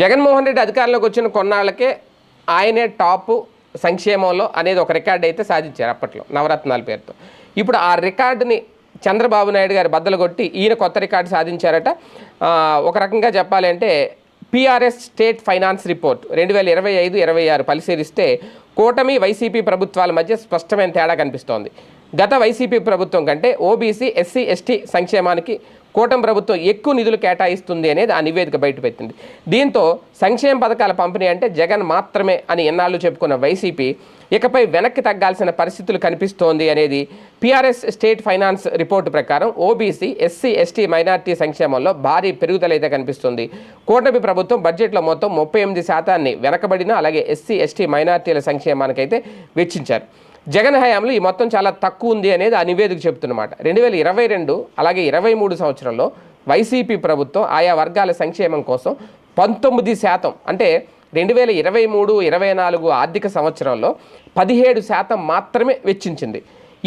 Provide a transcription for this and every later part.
జగన్మోహన్ రెడ్డి అధికారంలోకి వచ్చిన కొన్నాళ్ళకే ఆయనే టాపు సంక్షేమంలో అనేది ఒక రికార్డు అయితే సాధించారు అప్పట్లో నవరత్నాల పేరుతో. ఇప్పుడు ఆ రికార్డుని చంద్రబాబు నాయుడు గారు బద్దలు కొట్టి ఈయన కొత్త రికార్డు సాధించారట. ఒక రకంగా చెప్పాలంటే పిఆర్ఎస్ స్టేట్ ఫైనాన్స్ రిపోర్ట్ రెండు వేల ఇరవై ఐదు ఇరవై ఆరు పరిశీలిస్తే కూటమి వైసీపీ ప్రభుత్వాల మధ్య స్పష్టమైన తేడా కనిపిస్తోంది. గత వైసీపీ ప్రభుత్వం కంటే ఓబీసీ ఎస్సీ ఎస్టీ సంక్షేమానికి కూటమి ప్రభుత్వం ఎక్కువ నిధులు కేటాయిస్తుంది అనేది ఆ నివేదిక బయటపెట్టింది. దీంతో సంక్షేమ పథకాల పంపిణీ అంటే జగన్ మాత్రమే అని ఎన్నాళ్ళు చెప్పుకున్న వైసీపీ ఇకపై వెనక్కి తగ్గాల్సిన పరిస్థితులు కనిపిస్తోంది అనేది పిఆర్ఎస్ స్టేట్ ఫైనాన్స్ రిపోర్టు ప్రకారం ఓబీసీ ఎస్సీ ఎస్టీ మైనార్టీ సంక్షేమంలో భారీ పెరుగుదల అయితే కనిపిస్తుంది. కూటమి ప్రభుత్వం బడ్జెట్లో మొత్తం ముప్పై ఎనిమిది శాతాన్ని వెనకబడిన అలాగే ఎస్సీ ఎస్టీ మైనార్టీల సంక్షేమానికైతే వెచ్చించారు. జగన్ హయాంలో ఈ మొత్తం చాలా తక్కువ ఉంది అనేది ఆ నివేదిక చెబుతున్నమాట. రెండు వేల ఇరవై రెండు అలాగే ఇరవై మూడు సంవత్సరంలో వైసీపీ ప్రభుత్వం ఆయా వర్గాల సంక్షేమం కోసం పంతొమ్మిది శాతం అంటే రెండు వేల ఇరవై మూడు ఇరవై నాలుగు ఆర్థిక సంవత్సరంలో పదిహేడు శాతం మాత్రమే వెచ్చించింది.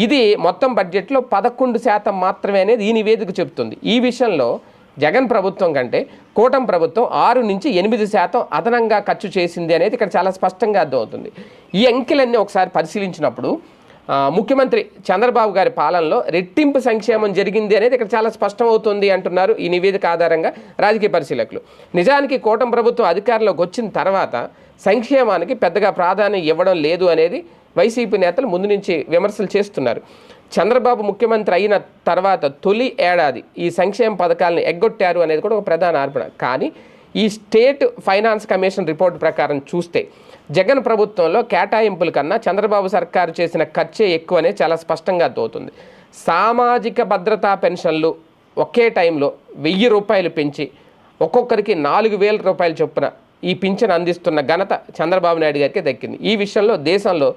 ఇది మొత్తం బడ్జెట్లో పదకొండు శాతం మాత్రమే అనేది ఈ నివేదిక చెబుతుంది. ఈ విషయంలో జగన్ ప్రభుత్వం కంటే కూటమి ప్రభుత్వం ఆరు నుంచి ఎనిమిది శాతం అదనంగా ఖర్చు చేసింది అనేది ఇక్కడ చాలా స్పష్టంగా అర్థమవుతుంది. ఈ అంకెలన్నీ ఒకసారి పరిశీలించినప్పుడు ముఖ్యమంత్రి చంద్రబాబు గారి పాలనలో రెట్టింపు సంక్షేమం జరిగింది అనేది ఇక్కడ చాలా స్పష్టమవుతుంది అంటున్నారు ఈ నివేదిక ఆధారంగా రాజకీయ పరిశీలకులు. నిజానికి కూటమి ప్రభుత్వం అధికారంలోకి వచ్చిన తర్వాత సంక్షేమానికి పెద్దగా ప్రాధాన్యం ఇవ్వడం లేదు అనేది వైసీపీ నేతలు ముందు నుంచి విమర్శలు చేస్తున్నారు. చంద్రబాబు ముఖ్యమంత్రి అయిన తర్వాత తొలి ఏడాది ఈ సంక్షేమ పథకాలను ఎగ్గొట్టారు అనేది కూడా ఒక ప్రధాన ఆరోపణ. కానీ ఈ స్టేట్ ఫైనాన్స్ కమిషన్ రిపోర్ట్ ప్రకారం చూస్తే జగన్ ప్రభుత్వంలో కేటాయింపుల కన్నా చంద్రబాబు సర్కారు చేసిన ఖర్చే ఎక్కువనే చాలా స్పష్టంగా తోతుంది. సామాజిక భద్రతా పెన్షన్లు ఒకే టైంలో వెయ్యి రూపాయలు పెంచి ఒక్కొక్కరికి నాలుగు వేల రూపాయల చొప్పున ఈ పింఛన్ అందిస్తున్న ఘనత చంద్రబాబు నాయుడు గారికి దక్కింది. ఈ విషయంలో దేశంలో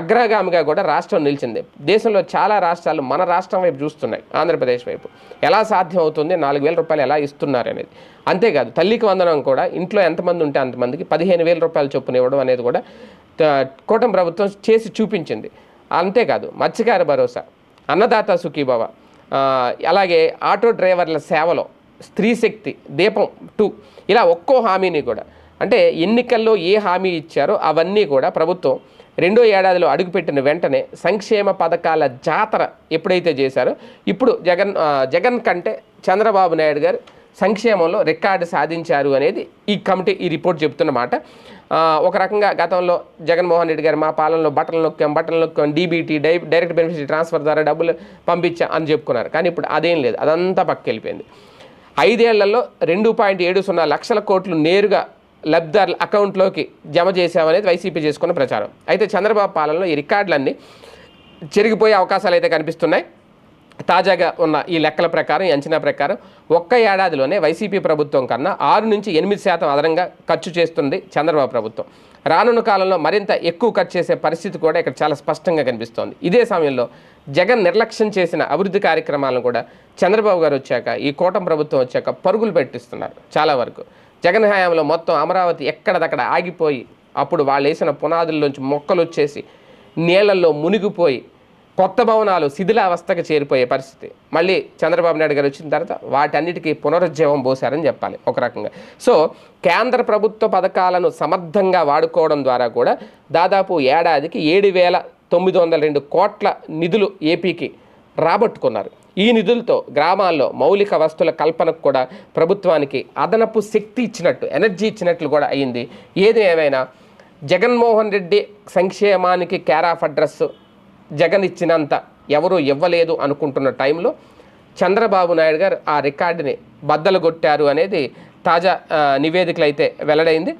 అగ్రగామిగా కూడా రాష్ట్రం నిలిచింది. దేశంలో చాలా రాష్ట్రాలు మన రాష్ట్రం వైపు చూస్తున్నాయి ఆంధ్రప్రదేశ్ వైపు. ఎలా సాధ్యం అవుతుంది నాలుగు వేల రూపాయలు ఎలా ఇస్తున్నారు అనేది. అంతేకాదు తల్లికి వందనం కూడా ఇంట్లో ఎంతమంది ఉంటే అంతమందికి పదిహేను వేల రూపాయల చొప్పున ఇవ్వడం అనేది కూడా కూటమి ప్రభుత్వం చేసి చూపించింది. అంతేకాదు మత్స్యకార భరోసా అన్నదాత సుఖీభవ అలాగే ఆటో డ్రైవర్ల సేవలో స్త్రీ శక్తి దీపం టూ ఇలా ఒక్కో హామీని కూడా అంటే ఎన్నికల్లో ఏ హామీ ఇచ్చారో అవన్నీ కూడా ప్రభుత్వం రెండో ఏడాదిలో అడుగుపెట్టిన వెంటనే సంక్షేమ పథకాల జాతర ఎప్పుడైతే చేశారో ఇప్పుడు జగన్ జగన్ కంటే చంద్రబాబు నాయుడు గారు సంక్షేమంలో రికార్డు సాధించారు అనేది ఈ కమిటీ ఈ రిపోర్ట్ చెప్తున్నమాట ఒక రకంగా గతంలో జగన్మోహన్ రెడ్డి గారు మా పాలనలో బట్టలు నొక్కాం బట్టలు నొక్కాం DBT die direct benefit transfer ద్వారా డబ్బులు పంపించాం అని చెప్పుకున్నారు. కానీ ఇప్పుడు అదేం లేదు అదంతా పక్కకి వెళ్ళిపోయింది ఐదేళ్ళలో రెండు పాయింట్ ఏడు సున్నా లక్షల కోట్లు నేరుగా లబ్ధిదారుల అకౌంట్లోకి జమ చేశామనేది వైసీపీ చేసుకున్న ప్రచారం. అయితే చంద్రబాబు పాలనలో ఈ రికార్డులన్నీ చెరిగిపోయే అవకాశాలు అయితే కనిపిస్తున్నాయి. తాజాగా ఉన్న ఈ లెక్కల ప్రకారం అంచనా ప్రకారం ఒక్క ఏడాదిలోనే వైసీపీ ప్రభుత్వం కన్నా ఆరు నుంచి ఎనిమిది శాతం అదనంగా ఖర్చు చేస్తుంది చంద్రబాబు ప్రభుత్వం. రానున్న కాలంలో మరింత ఎక్కువ ఖర్చు చేసే పరిస్థితి కూడా ఇక్కడ చాలా స్పష్టంగా కనిపిస్తోంది. ఇదే సమయంలో జగన్ నిర్లక్ష్యం చేసిన అభివృద్ధి కార్యక్రమాలను కూడా చంద్రబాబు గారు వచ్చాక ఈ కూటమి ప్రభుత్వం వచ్చాక పరుగులు పెట్టిస్తున్నారు చాలా వరకు. జగన్ హయాంలో మొత్తం అమరావతి ఎక్కడదక్కడ ఆగిపోయి అప్పుడు వాళ్ళు వేసిన పునాదుల్లోంచి మొక్కలు వచ్చేసి నీళ్ళలో మునిగిపోయి కొత్త భవనాలు శిథిలావస్థకు చేరిపోయే పరిస్థితి. మళ్ళీ చంద్రబాబు నాయుడు గారు వచ్చిన తర్వాత వాటన్నిటికీ పునరుజ్జీవం పోశారని చెప్పాలి ఒక రకంగా. సో కేంద్ర ప్రభుత్వ పథకాలను సమర్థంగా వాడుకోవడం ద్వారా కూడా దాదాపు ఏడాదికి ఏడు వేల తొమ్మిది వందల రెండు కోట్ల నిధులు ఏపీకి రాబట్టుకున్నారు. ఈ నిధులతో గ్రామాల్లో మౌలిక వస్తువుల కల్పనకు కూడా ప్రభుత్వానికి అదనపు శక్తి ఇచ్చినట్టు ఎనర్జీ ఇచ్చినట్లు కూడా అయింది. ఏది ఏమైనా జగన్మోహన్ రెడ్డి సంక్షేమానికి కేర్ ఆఫ్ అడ్రస్ జగన్ ఇచ్చినంత ఎవరూ ఇవ్వలేదు అనుకుంటున్న టైంలో చంద్రబాబు నాయుడు గారు ఆ రికార్డుని బద్దలు కొట్టారు అనేది తాజా నివేదికలు అయితే వెల్లడైంది.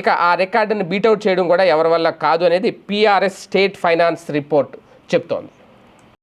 ఇక ఆ రికార్డుని బీటౌట్ చేయడం కూడా ఎవరి వల్ల కాదు అనేది పిఆర్ఎస్ స్టేట్ ఫైనాన్స్ రిపోర్ట్ చెప్తోంది.